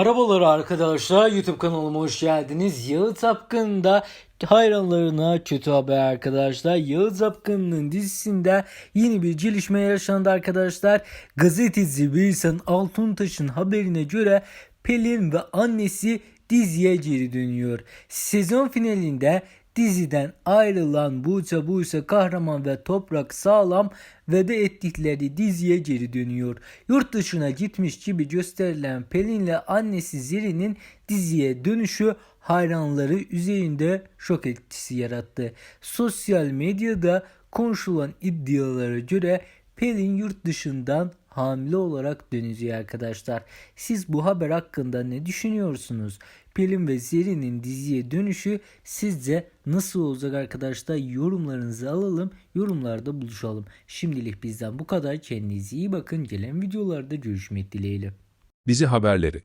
Merhabalar arkadaşlar YouTube kanalıma hoş geldiniz. Yağız Apkın'da hayranlarına kötü haber arkadaşlar. Yağız Apkın'ın dizisinde yeni bir gelişme yaşandı arkadaşlar. Gazeteci Birsen Altuntaş'ın haberine göre Pelin ve annesi diziye geri dönüyor. Sezon finalinde diziden ayrılan Buğça Buse Kahraman ve Toprak Sağlam veda ettikleri diziye geri dönüyor. Yurt dışına gitmiş gibi gösterilen Pelin'le annesi Zeri'nin diziye dönüşü hayranları üzerinde şok etkisi yarattı. Sosyal medyada konuşulan iddialara göre Pelin yurt dışından hamile olarak dönecek arkadaşlar. Siz bu haber hakkında ne düşünüyorsunuz? Pelin ve Zeri'nin diziye dönüşü sizce nasıl olacak arkadaşlar? Yorumlarınızı alalım. Yorumlarda buluşalım. Şimdilik bizden bu kadar. Kendinize iyi bakın. Gelen videolarda görüşmek dileğiyle. Dizi haberleri